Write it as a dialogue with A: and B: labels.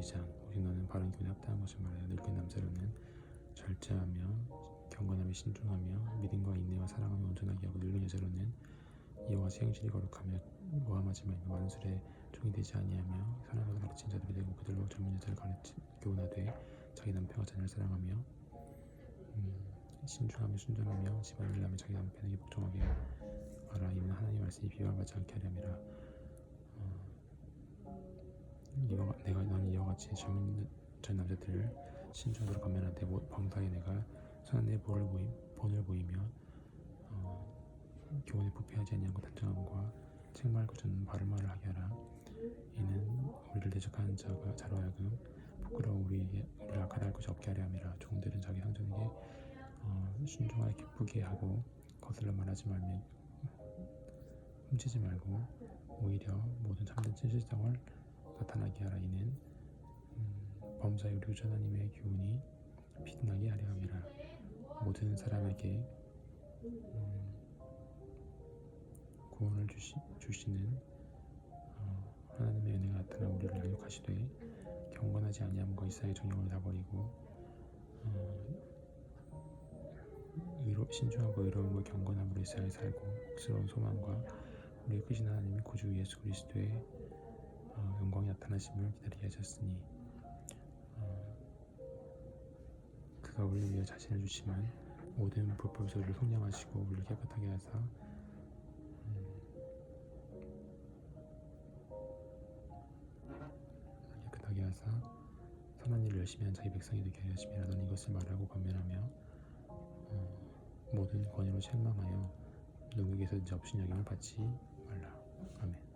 A: 2장 오직 너는 바른 교훈에 합당한 것을 말하여 늙은 남자로는 절제하며 경건함에 신중하며 믿음과 인내와 사랑하며 온전하게 하고 늙은 여자로는 이와 행실이 거룩하며 모함하지 말며 많은 술에 종이 되지 아니하며 사랑하고 가르친 자들이 되고 그들로 젊은 여자를 가르치 교훈하되 자기 남편과 자녀를 사랑하며 음, 신중하며 순전하며 집안을 일하며 자기 남편에게 복종하게 하라. 이는 하나님의 말씀이 비방받지 않게 하렴이라 이와 내가 같이 젊은 전 남자들을 신중하도록 감면한데 방다에 내가 선한 내 본을 보임 본을 보이며 어, 교훈에 부패하지 아니하고 단정함과 책말고 저는 바른 말을 하게 하라. 이는 우리를 대적하는 자가 자로 하여금 부끄러워 우리에게 우리를 악하다 할 것이 없게 하려 함이라. 종들은 자기 상전에게 어, 신중하게 기쁘게 하고 거슬러 말하지 말며 훔치지 말고 오히려 모든 참된 진실성을 나타나게 하라. 이는 우리 주 하나님의 교훈이 빛나게 하려 함이라 모든 사람에게 음, 구원을 주시, 주시는 어, 하나님의 은혜가 나타나 우리를 양육하시되 경건하지 아니함과 이사의 정욕을 다 버리고 어, 의로, 신중하고 의로움과 경건함으로 이사에 살고 복스러운 소망과 우리의 크신 하나님의 구주 예수 그리스도의 어, 영광이 나타나심을 기다리게 하셨으니 그가 우리를 위해 자신을 주시만 모든 불법 소리를 속량하시고 우리를 깨끗하게 하사 음, 깨끗하게 하사 선한 일을 열심히 한 자기 백성이 되게 하심이라 너는 이것을 말하고 권면하며 어, 모든 권위로 책망하여 누구에게서든지 없인 여김을 받지 말라. 아멘